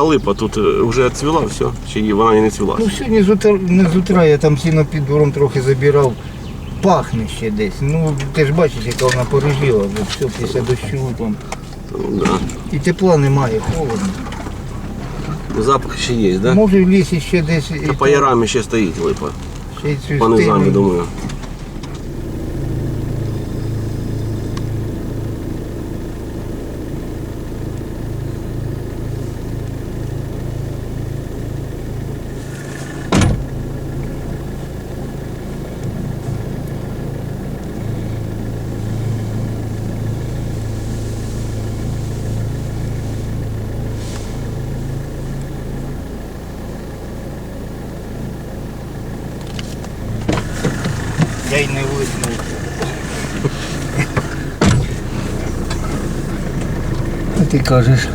А липа тут е, вже цвіла все? Чи вона не цвіла? Ну сьогодні з утра, не з утра я там сіно під двором трохи забирав. Пахне ще десь. Ну ти ж бачиш, яка вона порожіла, вже все після дощу там. Ну, да. І тепла немає, холодно. Запах ще є, так? Да? Може в лісі ще десь і Та по ярам ще стоїть липа. ще й цю По низам, я думаю. Я й не виснув. А ти кажеш.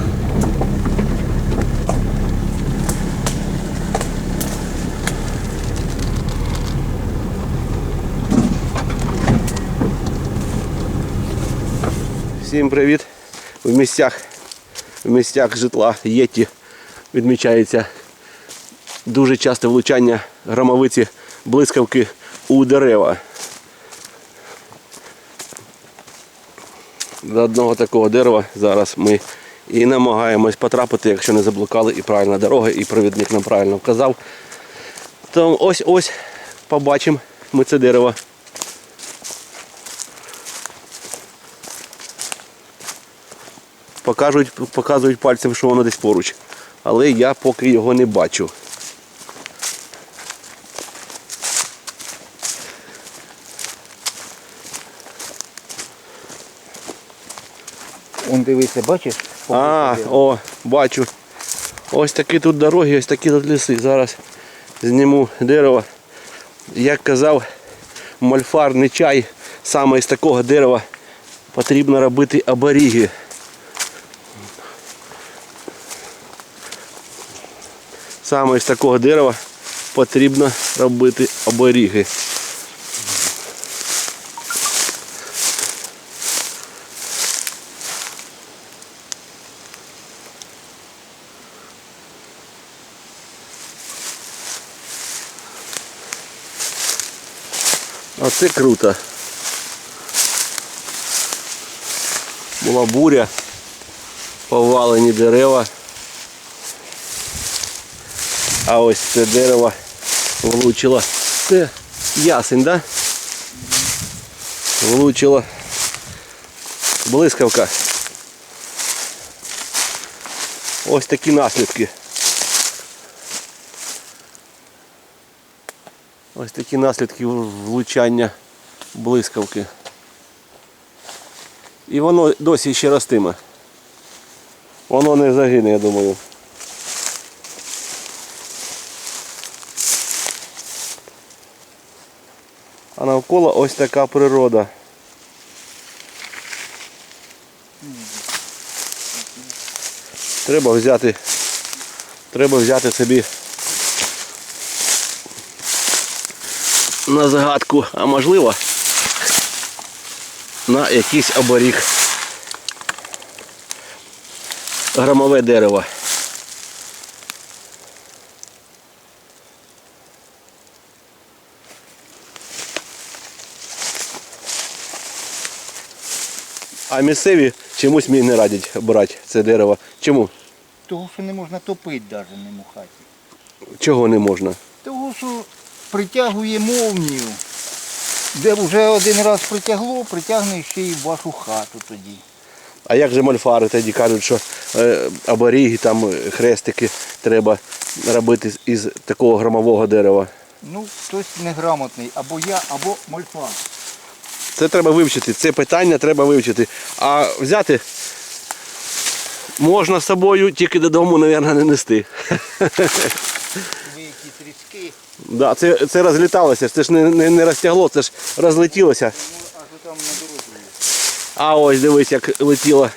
Всім привіт. В місцях, в місцях житла Єті відмічається дуже часте влучання громовиці блискавки у дерева. До одного такого дерева зараз ми і намагаємось потрапити, якщо не заблукали і правильна дорога, і провідник нам правильно вказав. То ось ось побачимо ми це дерево. Покажуть, показують пальцем, що воно десь поруч. Але я поки його не бачу. Дивися, бачиш? А, о, бачу. Ось такі тут дороги, ось такі тут ліси. Зараз зніму дерево. Як казав мольфарний чай, саме із такого дерева потрібно робити аборіги. Саме із такого дерева потрібно робити оберіги. Оце круто. Була буря, повалені дерева. А ось це дерево влучило. Це ясень, да? Влучило. Блискавка. Ось такі наслідки. Ось такі наслідки влучання блискавки. І воно досі ще ростиме. Воно не загине, я думаю. А навколо ось така природа. Треба взяти, треба взяти собі на загадку, а можливо на якийсь оборіг. Громове дерево. А місцеві чомусь мені не радять брати це дерево. Чому? Того, що не можна топити навіть ним у хаті. Чого не можна? Того, що притягує мовнію. Де вже один раз притягло, притягне ще й вашу хату тоді. А як же мольфари тоді кажуть, що е, оберіги, там е, хрестики треба робити із такого громового дерева? Ну, хтось неграмотний, або я, або мольфар. Це треба вивчити, це питання треба вивчити. А взяти можна з собою, тільки додому, мабуть, не нести. Да, це, це розліталося, це ж не, не, не розтягло, це ж розлетілося. аж там на дорозі. А ось дивись, як летіло.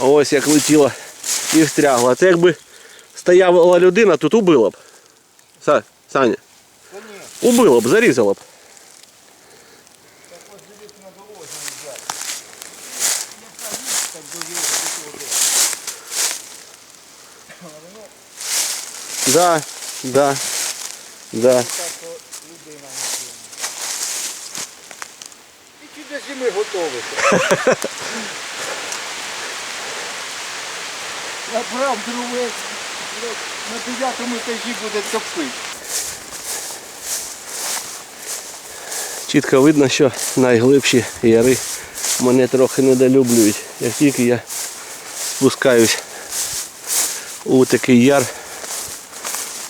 Ось як летіло і встрягло. Це якби стояла людина, тут убило б. Са, Саня. Убило б, зарізало б. так ось дивись на дорозі лежать. так до його. Да, да, да. Чи до зими готовиться? Набрав дровець, на дев'ятому етажі буде топити. Чітко видно, що найглибші яри мене трохи недолюблюють. Як тільки я спускаюсь у такий яр,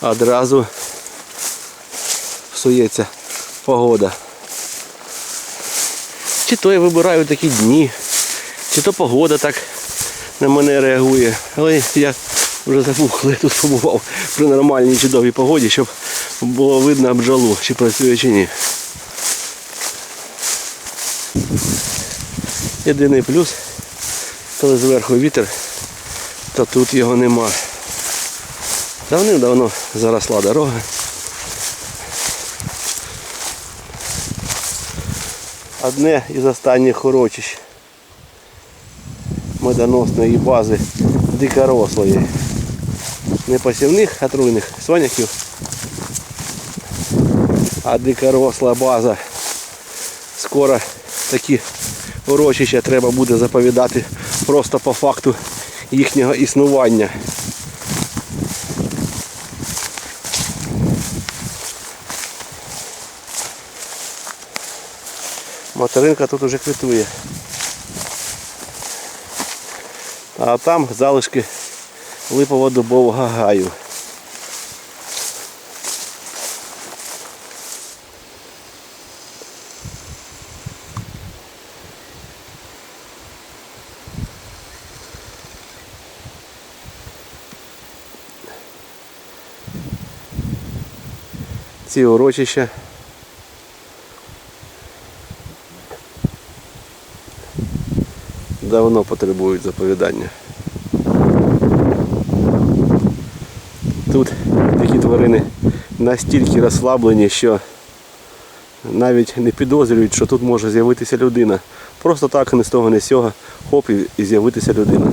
одразу псується погода. Чи то я вибираю такі дні, чи то погода так на мене реагує. Але я вже забув, коли я тут побував при нормальній чудовій погоді, щоб було видно бджолу, чи працює чи ні. Єдиний плюс, коли зверху вітер, то тут його нема. Давним-давно заросла дорога. Одне із останніх урочищ медоносної бази дикорослої. Не посівних отруйних соняхів, а дикоросла база. Скоро такі урочища треба буде заповідати просто по факту їхнього існування. Материнка тут уже квітує. А там залишки липово-дубового гаю. Ці урочища давно потребують заповідання. Тут такі тварини настільки розслаблені, що навіть не підозрюють, що тут може з'явитися людина. Просто так ні з того, ні з цього, хоп, і з'явитися людина.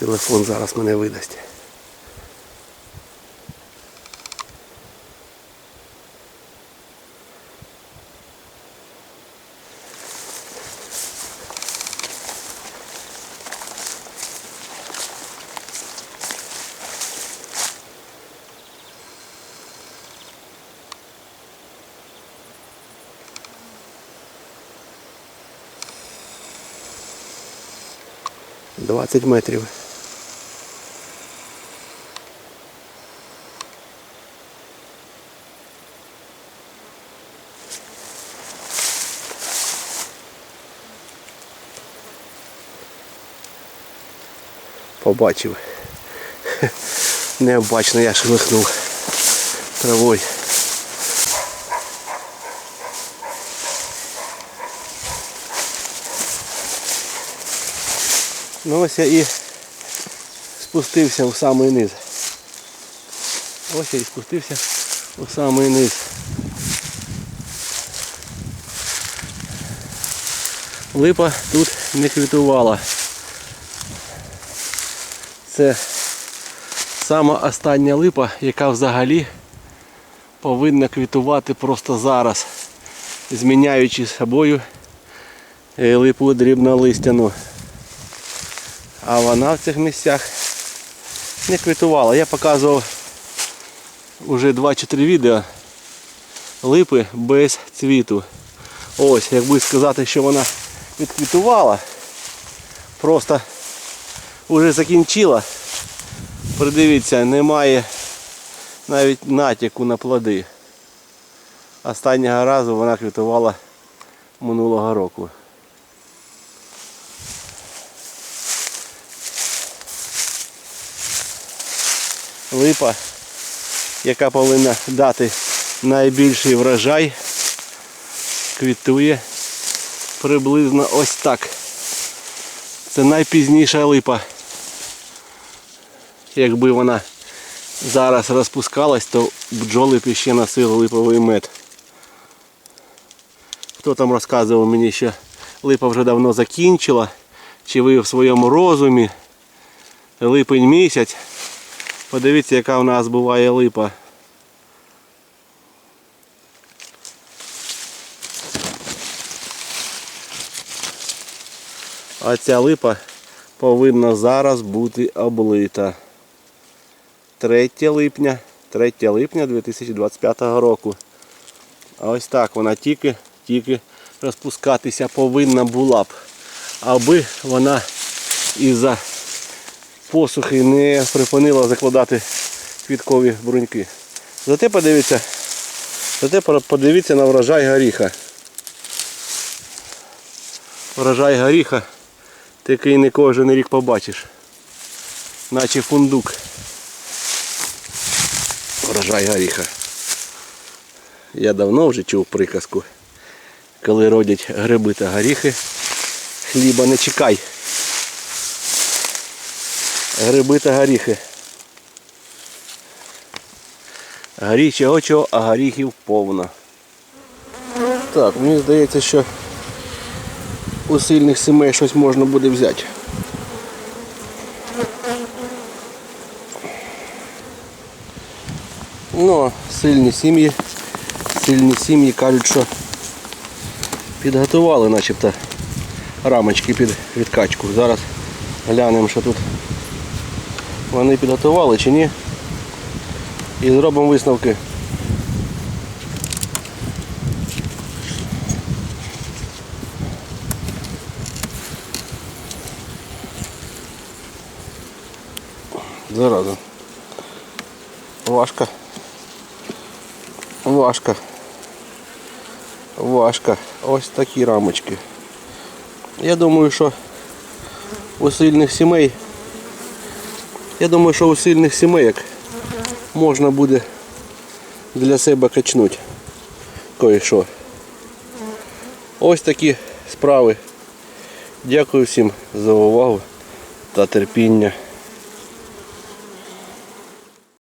Телефон зараз мене видасть. Двадцять метрів. Побачив. Необачно я шелихнув травою. Ну ось я і спустився у самий низ. Ось я і спустився у самий низ. Липа тут не квітувала. Це сама остання липа, яка взагалі повинна квітувати просто зараз, зміняючи собою е, липу дрібнолистяну. А вона в цих місцях не квітувала. Я показував уже 2-3 відео липи без цвіту. Ось, якби сказати, що вона відквітувала, просто вже закінчила. Придивіться, немає навіть натяку на плоди. Останнього разу вона квітувала минулого року. Липа, яка повинна дати найбільший врожай квітує приблизно ось так. Це найпізніша липа. Якби вона зараз розпускалась, то бджоли б ще носили липовий мед. Хто там розказував мені, що липа вже давно закінчила, чи ви в своєму розумі, липень місяць. Подивіться, яка в нас буває липа. А ця липа повинна зараз бути облита. 3 липня, 3 липня 2025 року. А ось так вона тільки, тільки розпускатися повинна була б. Аби вона із-за посухи не припинила закладати квіткові бруньки. Зате подивіться, зате подивіться на врожай горіха. Врожай горіха такий не кожен рік побачиш. Наче фундук. Врожай горіха. Я давно вже чув приказку. Коли родять гриби та горіхи, хліба не чекай. Гриби та горіхи. Горічого чого, а горіхів повно. Так, мені здається, що у сильних сімей щось можна буде взяти. Ну, сильні сім'ї, сильні сім'ї кажуть, що підготували начебто рамочки під відкачку. Зараз глянемо, що тут вони підготували чи ні. І зробимо висновки. Зараза. Важко. Важко. Важко. Ось такі рамочки. Я думаю, що у сильних сімей. Я думаю, що у сильних сімейок можна буде для себе качнути кое-що. Ось такі справи. Дякую всім за увагу та терпіння.